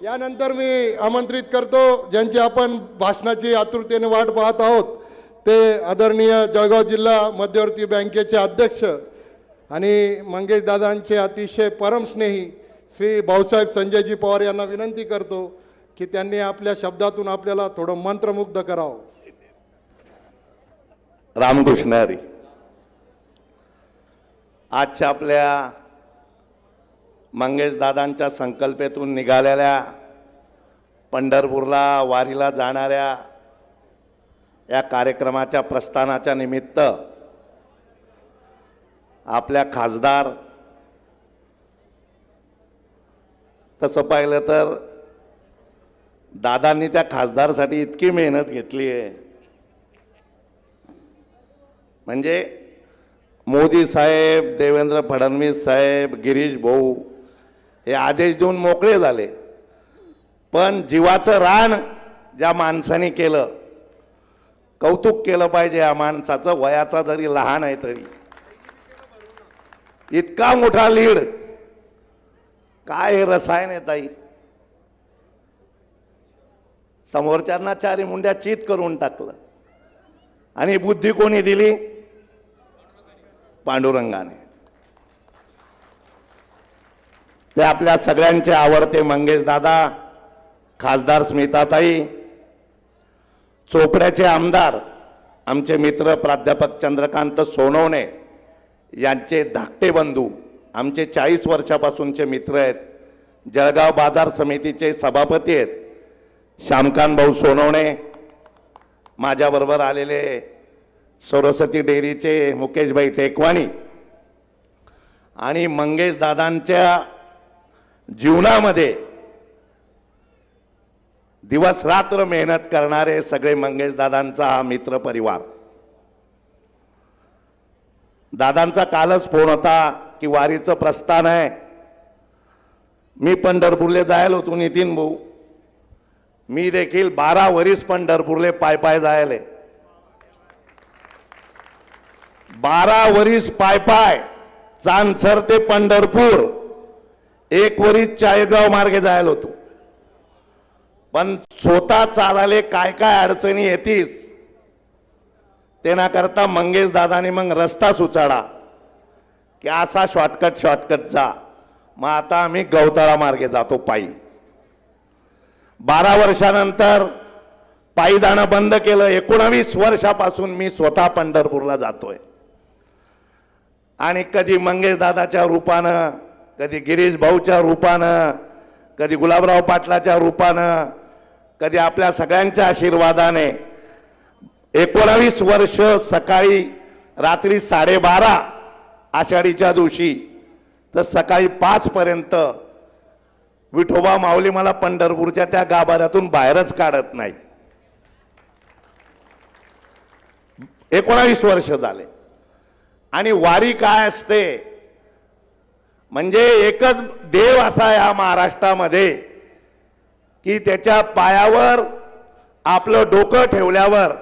यानंतर मी आमंत्रित करतो ज्यांची आपण भाषणाची आतुरतेने वाट पाहत आहोत ते आदरणीय जळगाव जिल्हा मध्यवर्ती बँकेचे अध्यक्ष आणि मंगेश दादांचे अतिशय परमस्नेही श्री भाऊसाहेब संजयजी पवार यांना विनंती करतो की त्यांनी आपल्या शब्दातून आपल्याला थोडं मंत्रमुग्ध करावं. रामकृष्ण हरी आजच्या आपल्या मंगेश दादांच्या संकल्पेतून निघालेल्या पंढरपूरला वारीला जाणाऱ्या या कार्यक्रमाच्या प्रस्थानाच्या निमित्त आपल्या खासदार तसं पाहिलं तर दादांनी त्या खासदारसाठी इतकी मेहनत घेतली आहे. म्हणजे मोदी साहेब देवेंद्र फडणवीस साहेब गिरीश भाऊ हे आदेश देऊन मोकळे झाले. पण जीवाचं रान ज्या माणसाने केलं कौतुक केलं पाहिजे या माणसाचं वयाचा जरी लहान आहे तरी. इतका मोठा लीड. काय हे रसायन आहे ताई? समोरच्यांना चारी मुंड्या चित करून टाकलं. आणि बुद्धी कोणी दिली? पांडुरंगाने. ते आपल्या सगळ्यांचे आवडते मंगेश दादा खासदार स्मिताताई चोपड्याचे आमदार आमचे मित्र प्राध्यापक चंद्रकांत सोनवणे यांचे धाकटे बंधू आमचे चाळीस वर्षापासूनचे मित्र आहेत जळगाव बाजार समितीचे सभापती आहेत श्यामकांत भाऊ सोनवणे माझ्याबरोबर आलेले सरस्वती डेअरीचे मुकेशभाई टेकवाणी आणि मंगेश दादांच्या जीवनामध्ये दिवस रात्र मेहनत करणारे सगळे मंगेश दादांचा हा मित्र परिवार. दादांचा कालच फोन होता की वारीचं प्रस्थान आहे. मी पंढरपूरले जायला होतो नितीन भाऊ. मी देखील बारा वरीस पंढरपूरले पाय पाय जायले. बारा वरीस पाय पाय चांदसर ते पंढरपूर. एक वरीस चाळीसगाव मार्गे जायला होतो. पण स्वतः चालाले काय काय अडचणी येतीस करता मंगेश दादानी मग रस्ता सुचाडा की असा शॉर्टकट शॉर्टकट जा. मग आता आम्ही गवताळा मार्गे जातो पायी. बारा वर्षानंतर पायी जाणं बंद केलं. एकोणावीस वर्षापासून मी स्वतः पंढरपूरला जातोय. आणि कधी मंगेश दादाच्या रूपानं कधी गिरीश भाऊच्या रूपानं कधी गुलाबराव पाटलाच्या रूपानं कधी आपल्या सगळ्यांच्या आशीर्वादाने एकोणावीस वर्ष सकाळी रात्री साडेबारा आषाढीच्या दिवशी तर सकाळी पाचपर्यंत विठोबा माऊली मला पंढरपूरच्या त्या गाभाऱ्यातून बाहेरच काढत नाही. एकोणावीस वर्ष झाले. आणि वारी काय असते? म्हणजे एकच देव असा या महाराष्ट्रामध्ये की त्याच्या पायावर आपलं डोकं ठेवल्यावर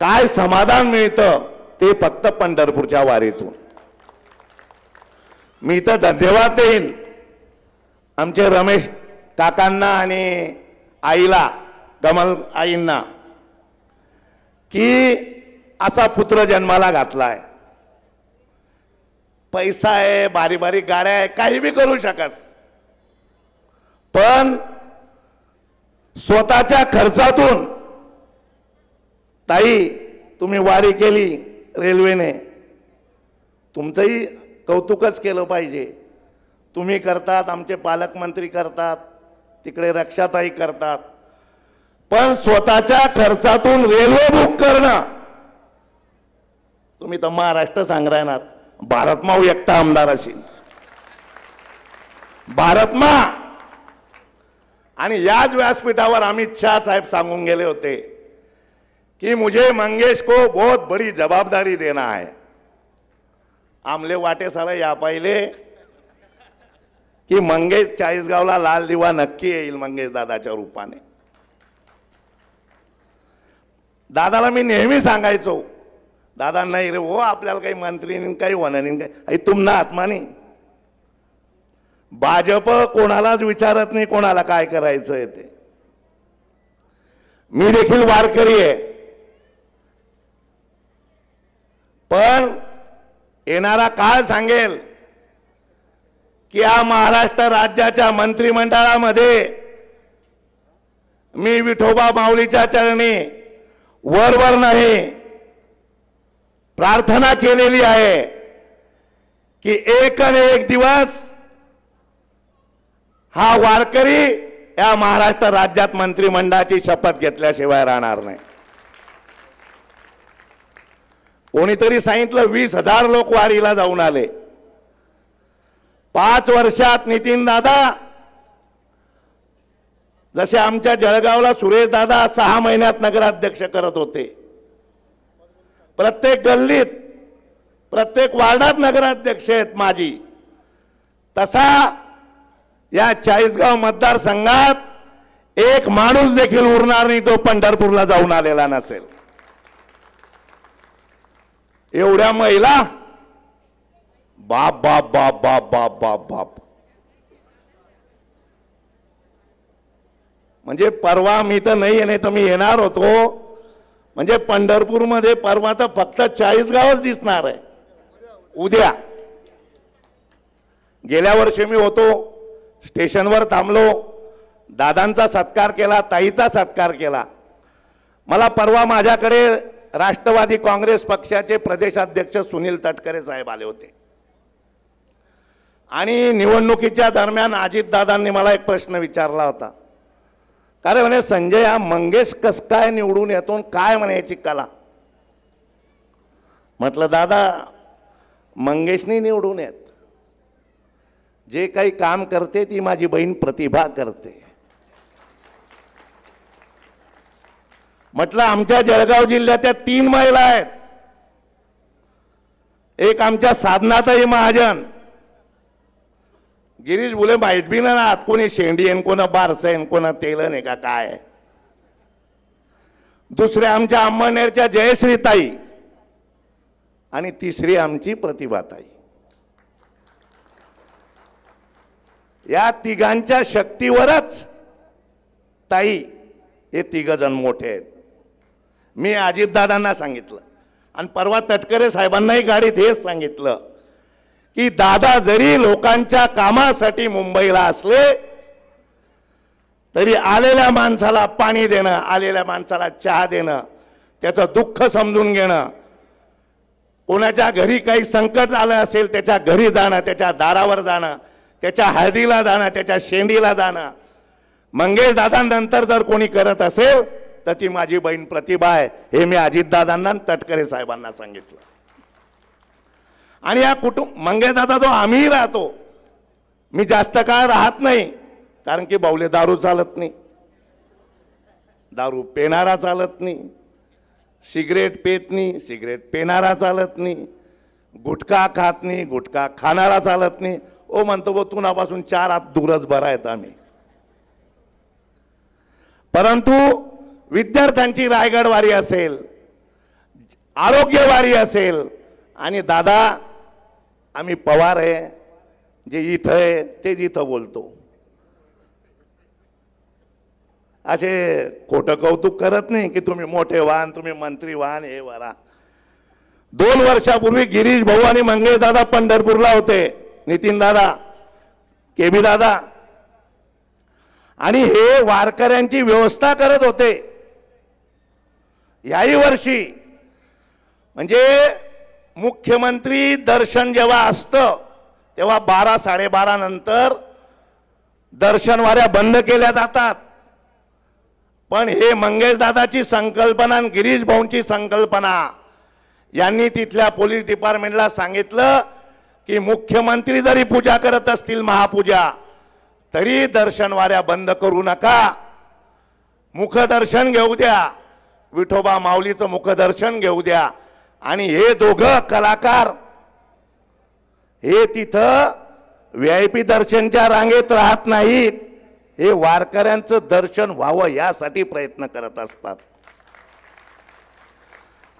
काय समाधान मिळतं ते फक्त पंढरपूरच्या वारीतून. मी तर धन्यवाद देईन आमचे रमेश काकांना आणि आईला कमल आईंना की असा पुत्र जन्माला घातलाय. पैसा आहे बारी बारीक गाड्या आहे काही बी करू शकस पण स्वतःच्या खर्चातून ताई तुम्ही वारी केली रेल्वेने. तुमचंही कौतुकच केलं पाहिजे. तुम्ही करतात आमचे पालकमंत्री करतात तिकडे रक्षाताई करतात. पण स्वतःच्या खर्चातून रेल्वे बुक करणं तुम्ही तर महाराष्ट्र सांगणार भारतमाऊ एकटा आमदार असेल. भारतमा आणि याच व्यासपीठावर अमित शाह साहेब सांगून गेले होते कि मुझे मंगेश को बहुत बड़ी जवाबदारी देना है. आमले वाटे साला या पाहिले की मंगेश चाळीसगावला लाल दिवा नक्की येईल मंगेश दादाच्या रूपाने. दादाला मी नेहमी सांगायचो दादा नाही रे हो आपल्याला काही मंत्री नाही काही होणार नाही. काही तुम ना आत्मा भाजप कोणालाच विचारत नाही कोणाला काय करायचंय ते. मी देखील वारकरी आहे. पण येणारा काळ सांगेल की या महाराष्ट्र राज्याच्या मंत्रिमंडळामध्ये मी विठोबा माऊलीच्या चरणी वरवर नाही प्रार्थना केलेली आहे की एक आणि एक दिवस हा वारकरी या महाराष्ट्र राज्यात मंत्रिमंडळाची शपथ घेतल्याशिवाय राहणार नाही. कोणीतरी सांगितलं वीस हजार लोक वारीला जाऊन आले. पाच वर्षात नितीन दादा जसे आमच्या जळगावला सुरेश दादा सहा महिन्यात नगराध्यक्ष करत होते. प्रत्येक गल्लीत प्रत्येक वार्डात नगराध्यक्ष आहेत माझी तसा या चाळीसगाव मतदारसंघात एक माणूस देखील उरणार नाही तो पंढरपूरला जाऊन आलेला नसेल. एवढ्या महिला बाप बाप बाप बाप बाप बाप बाप. म्हणजे परवा मी तर नाही नाही तर मी येणार होतो. म्हणजे पंढरपूरमध्ये परवा तर फक्त चाळीस गावच दिसणार आहे. उद्या. गेल्या वर्षी मी होतो स्टेशनवर थांबलो दादांचा सत्कार केला ताईचा सत्कार केला. मला परवा माझ्याकडे राष्ट्रवादी काँग्रेस पक्षाचे प्रदेशाध्यक्ष सुनील तटकरे साहेब आले होते. आणि निवडणुकीच्या दरम्यान अजितदादांनी मला एक प्रश्न विचारला होता. कारण म्हणे संजय हा मंगेश कस काय निवडून येतो काय म्हणायची कला? म्हटलं दादा मंगेशनी निवडून येत. जे काही काम करते ती माझी बहीण प्रतिभा करते. म्हटलं आमच्या जळगाव जिल्ह्याच्या तीन महिला आहेत. एक आमच्या साधनाताई महाजन गिरीश बुले माहीत बी ना आत कोणी शेंडी आहे कोण बारसं आहे कोण तेलन आहे का काय दुसऱ्या आमच्या अंमळनेरच्या जयश्रीताई आणि तिसरी आमची प्रतिभाताई. या तिघांच्या शक्तीवरच ताई हे तिघ जण मोठे आहेत. मी अजितदादांना सांगितलं आणि परवा तटकरे साहेबांनाही गाडीत हेच सांगितलं. की दादा जरी लोकांच्या कामासाठी मुंबईला असले तरी आलेल्या माणसाला पाणी देणं आलेल्या माणसाला चहा देणं त्याचं दुःख समजून घेणं कोणाच्या घरी काही संकट आलं असेल त्याच्या घरी जाणं त्याच्या दारावर जाणं त्याच्या हळदीला जाणं त्याच्या शेंडीला जाणं. मंगेश दादांनंतर जर कोणी करत असेल तर ती माझी बहीण प्रतिभा आहे. हे मी अजितदादांना तटकरे साहेबांना सांगितलं. आणि या कुटुंब मंगेदादा जो आम्ही राहतो. मी जास्त काळ राहत नाही कारण की बावले दारू चालत नाही. दारू पेणारा चालत नाही. सिगरेट पेत नाही सिगरेट पेणारा चालत नाही. गुटखा खात नाही गुटखा खाणारा चालत नाही. ओ म्हणतो बो तुनापासून चार हात दूरच बरा आहेत आम्ही. परंतु विद्यार्थ्यांची रायगडवारी असेल आरोग्यवारी असेल आणि दादा आम्ही पवार आहे जे इथं आहे ते इथं बोलतो. असे खोटं कौतुक करत नाही की तुम्ही मोठे वाहन तुम्ही मंत्री वाहन हे वरा. दोन वर्षापूर्वी गिरीश भाऊ आणि मंगेश दादा पंढरपूरला होते नितीन दादा केबी दादा. आणि हे वारकऱ्यांची व्यवस्था करत होते. याही वर्षी म्हणजे मुख्यमंत्री दर्शन जेव्हा असतं तेव्हा बारा साडेबारा नंतर दर्शनवाऱ्या बंद केल्या जातात. पण हे मंगेशदादाची संकल्पना आणि गिरीश भाऊंची संकल्पना यांनी तिथल्या पोलीस डिपार्टमेंटला सांगितलं की मुख्यमंत्री जरी पूजा करत असतील महापूजा तरी दर्शनवाऱ्या बंद करू नका. मुखदर्शन घेऊ द्या. विठोबा माऊलीचं मुखदर्शन घेऊ द्या. आणि हे दोघं कलाकार हे तिथं व्ही आय पी दर्शनच्या रांगेत राहत नाहीत. हे वारकऱ्यांचं दर्शन व्हावं यासाठी प्रयत्न करत असतात.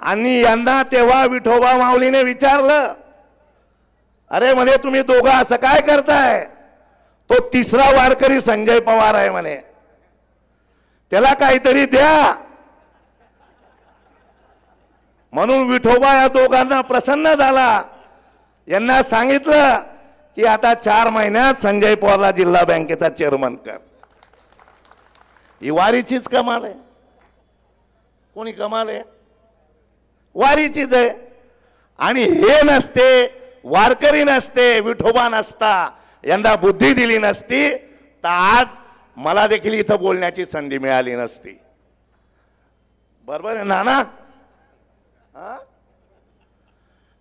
आणि यंदा तेव्हा विठोबा माऊलीने विचारलं अरे म्हणे तुम्ही दोघं असं काय करताय? तो तिसरा वारकरी संजय पवार आहे म्हणे. त्याला काहीतरी द्या. म्हणून विठोबा या दोघांना प्रसन्न झाला. यांना सांगितलं की आता चार महिन्यात संजय पवारला जिल्हा बँकेचा चेअरमन कर. ही वारीचीच कमाल आहे. कोणी कमाल आहे? वारीचीच आहे. आणि हे नसते वारकरी नसते विठोबा नसता यंदा बुद्धी दिली नसती तर आज मला देखील इथं बोलण्याची संधी मिळाली नसती. बरोबर आहे नाना?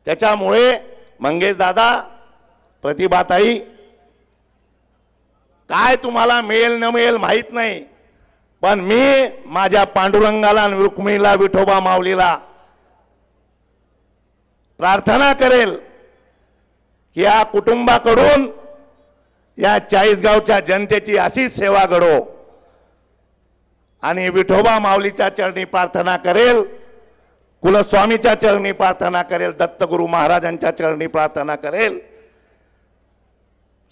त्याच्यामुळे मंगेश दादा प्रतिभाताई काय तुम्हाला मिळेल न मिळेल माहीत नाही पण मी माझ्या पांडुरंगाला आणि रुक्मिणीला विठोबा माऊलीला प्रार्थना करेल की या कुटुंबाकडून या चाळीसगावच्या जनतेची अशीच सेवा घडो. आणि विठोबा माऊलीच्या चरणी प्रार्थना करेल. कुलस्वामीच्या चरणी प्रार्थना करेल दत्तगुरु महाराजांच्या चरणी प्रार्थना करेल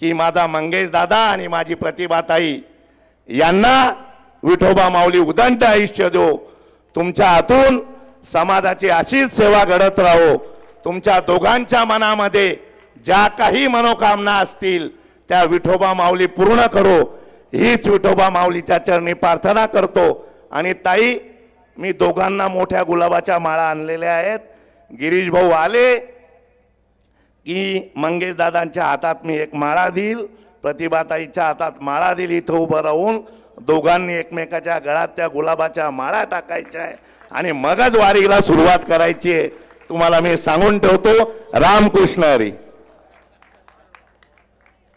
की माझा मंगेश दादा आणि माझी प्रतिभाताई यांना विठोबा माऊली उदंत आयुष्य देऊ तुमच्या हातून समाजाची अशीच सेवा घडत राहो. तुमच्या दोघांच्या मनामध्ये ज्या काही मनोकामना असतील त्या विठोबा माऊली पूर्ण करो. हीच विठोबा माऊलीच्या चरणी प्रार्थना करतो. आणि ताई मी दोघांना मोठ्या गुलाबाच्या माळा आणलेल्या आहेत. गिरीश भाऊ आले की मंगेश दादांच्या हातात मी एक माळा देईल प्रतिभाताईच्या हातात माळा देईल इथं उभं राहून दोघांनी एकमेकाच्या गळात त्या गुलाबाच्या माळा टाकायच्या आहे आणि मगच वारीला सुरुवात करायची आहे. तुम्हाला मी सांगून ठेवतो रामकृष्ण हरी.